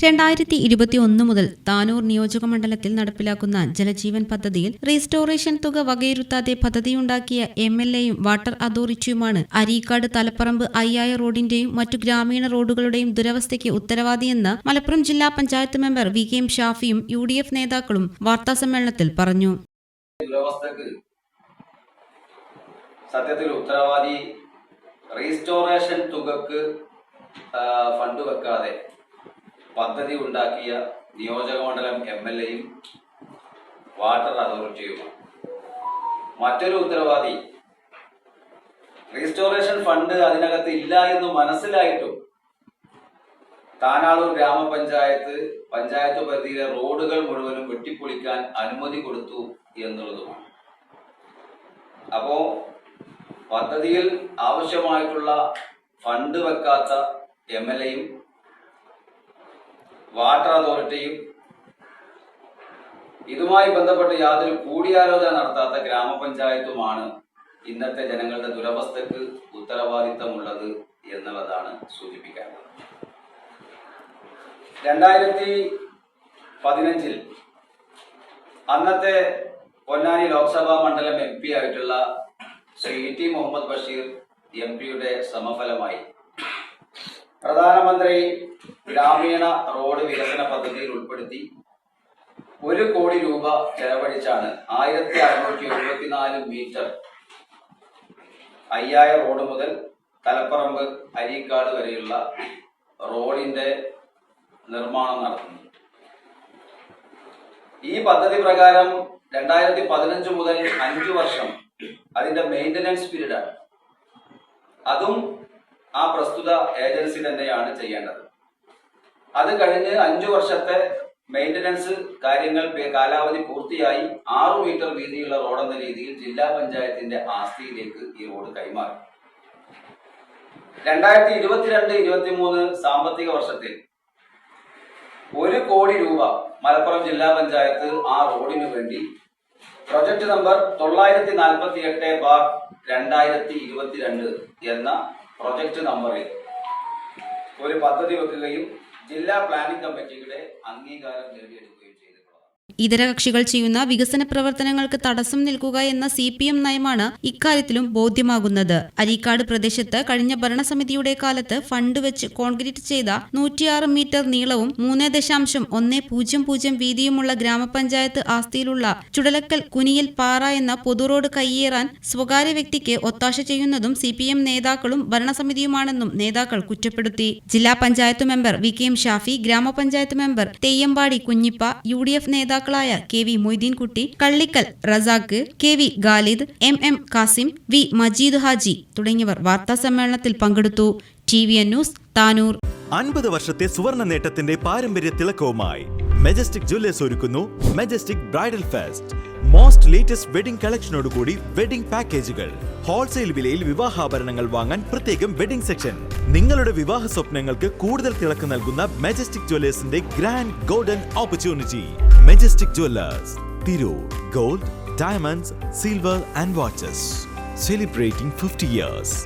രണ്ടായിരത്തി ഇരുപത്തി ഒന്ന് മുതൽ താനൂർ നിയോജക മണ്ഡലത്തിൽ നടപ്പിലാക്കുന്ന ജലജീവൻ പദ്ധതിയിൽ റീസ്റ്റോറേഷൻ തുക വകയിരുത്താതെ പദ്ധതിയുണ്ടാക്കിയ എം എൽ എയും വാട്ടർ അതോറിറ്റിയുമാണ് അരീക്കാട് തലപ്പറമ്പ് അയ്യായ റോഡിന്റെയും മറ്റു ഗ്രാമീണ റോഡുകളുടെയും ദുരവസ്ഥയ്ക്ക് ഉത്തരവാദിയെന്ന് മലപ്പുറം ജില്ലാ panchayat member V K M ഷാഫിയും U D F നേതാക്കളും പറഞ്ഞു. സത്യത്തിൽ ഉത്തരവാദി റീസ്റ്റോറേഷൻ തുകക്ക് ഫണ്ട് വെക്കാതെ പദ്ധതി ഉണ്ടാക്കിയ നിയോജകമണ്ഡലം എം എൽ എയും വാട്ടർ അതോറിറ്റിയുമാണ്. മറ്റൊരു ഉത്തരവാദി റീസ്റ്റോറേഷൻ ഫണ്ട് അതിനകത്ത് ഇല്ല എന്ന് മനസ്സിലായിട്ടും താനാളൂർ ഗ്രാമപഞ്ചായത്ത് പഞ്ചായത്ത് പരിധിയിലെ റോഡുകൾ മുഴുവനും വെട്ടിപ്പൊളിക്കാൻ അനുമതി കൊടുത്തു എന്നുള്ളതുമാണ്. അപ്പോ പദ്ധതിയിൽ ആവശ്യമായിട്ടുള്ള ഫണ്ട് വെക്കാത്ത എം എൽ എയും വാട്ടർ അതോറിറ്റിയും ഇതുമായി ബന്ധപ്പെട്ട് യാതൊരു കൂടിയാലോചന നടത്താത്ത ഗ്രാമപഞ്ചായത്തുമാണ് ഇന്നത്തെ ജനങ്ങളുടെ ദുരവസ്ഥക്ക് ഉത്തരവാദിത്തമുള്ളത് എന്നുള്ളതാണ് സൂചിപ്പിക്കാനുള്ളത്. രണ്ടായിരത്തി പതിനഞ്ചിൽ അന്നത്തെ പൊന്നാനി ലോക്സഭാ മണ്ഡലം എം പി ആയിട്ടുള്ള ശ്രീ ടി മുഹമ്മദ് ബഷീർ എം പിയുടെ സമഫലമായി പ്രധാനമന്ത്രി ഗ്രാമീണ റോഡ് വികസന പദ്ധതിയിൽ ഉൾപ്പെടുത്തി ഒരു കോടി രൂപ ചെലവഴിച്ചാണ് ആയിരത്തി അറുന്നൂറ്റി എഴുപത്തിനാല് മീറ്റർ അയ്യായ റോഡ് മുതൽ തലപ്പറമ്പ് അരീക്കാട് വരെയുള്ള റോഡിന്റെ നിർമ്മാണം നടത്തുന്നത് ഈ പദ്ധതി പ്രകാരം രണ്ടായിരത്തി പതിനഞ്ച് മുതൽ അഞ്ചു വർഷം അതിന്റെ മെയിന്റനൻസ് പീരീഡാണ് അതും ആ പ്രസ്തുത ഏജൻസി തന്നെയാണ് ചെയ്യേണ്ടത്. അത് കഴിഞ്ഞ് അഞ്ചു വർഷത്തെ മെയിന്റനൻസ് കാര്യങ്ങൾ കാലാവധി പൂർത്തിയായി ആറു മീറ്റർ വീതിയുള്ള റോഡെന്ന രീതിയിൽ ജില്ലാ പഞ്ചായത്തിന്റെ ആസ്തിയിലേക്ക് ഈ റോഡ് കൈമാറി. രണ്ടായിരത്തി ഇരുപത്തിരണ്ട് ഇരുപത്തി മൂന്ന് സാമ്പത്തിക വർഷത്തിൽ ഒരു കോടി രൂപ മലപ്പുറം ജില്ലാ പഞ്ചായത്ത് ആ റോഡിനു വേണ്ടി പ്രൊജക്ട് നമ്പർ തൊള്ളായിരത്തി നാൽപ്പത്തി എട്ട് ബാർ രണ്ടായിരത്തി ഇരുപത്തിരണ്ട് എന്ന പ്രൊജക്ട് നമ്പറിൽ ഒരു പദ്ധതി വെക്കുകയും ജില്ലാ പ്ലാനിംഗ് കമ്മിറ്റിയുടെ അംഗീകാരം നേടിയെടുക്കുകയും ചെയ്തിട്ടുള്ളതാണ് ഇതര കക്ഷികൾ ചെയ്യുന്ന വികസന പ്രവർത്തനങ്ങൾക്ക് തടസ്സം നിൽക്കുക എന്ന സി പി എം നയമാണ് ഇക്കാര്യത്തിലും ബോധ്യമാകുന്നത്. അരീക്കാട് പ്രദേശത്ത് കഴിഞ്ഞ ഭരണസമിതിയുടെ കാലത്ത് ഫണ്ട് വെച്ച് കോൺക്രീറ്റ് ചെയ്ത നൂറ്റിയാറ് മീറ്റർ നീളവും മൂന്ന് ദശാംശം ഒന്ന് പൂജ്യം പൂജ്യം വീതിയുമുള്ള ഗ്രാമപഞ്ചായത്ത് ആസ്തിയിലുള്ള ചുടലക്കൽ കുനിയിൽ പാറ എന്ന പൊതുറോഡ് കയ്യേറാൻ സ്വകാര്യ വ്യക്തിക്ക് ഒത്താശ ചെയ്യുന്നതും സി പി എം നേതാക്കളും ഭരണസമിതിയുമാണെന്നും നേതാക്കൾ കുറ്റപ്പെടുത്തി. ജില്ലാ panchayat member V K M Shafi ഗ്രാമപഞ്ചായത്ത് member Theyyampadi Kunhippa U D F നേതാക്കളായ K V Moideenkutty Kallikkal Razak K V Khalid M M Kasim V Majeed Haji തുടങ്ങിയവർ വാർത്താ സമ്മേളനത്തിൽ പങ്കെടുത്തു. T V N news Tanur. അൻപത് വർഷത്തെ സുവർണ നേട്ടത്തിന്റെ പാരമ്പര്യ തിളക്കവുമായി മെജസ്റ്റിക് ജ്വല്ലേഴ്സ് ഒരുക്കുന്നു majestic bridal fest. Most latest wedding കളക്ഷനോടുകൂടി wedding പാക്കേജുകൾ ഹോൾസെയിൽ വിലയിൽ വിവാഹാഭരണങ്ങൾ വാങ്ങാൻ പ്രത്യേകം വെഡിംഗ് സെക്ഷൻ നിങ്ങളുടെ വിവാഹ സ്വപ്നങ്ങൾക്ക് കൂടുതൽ തിളക്കം നൽകുന്ന majestic ജ്വല്ലേഴ്സിന്റെ grand golden opportunity majestic jewellers Tirur gold diamonds silver and watches celebrating fifty years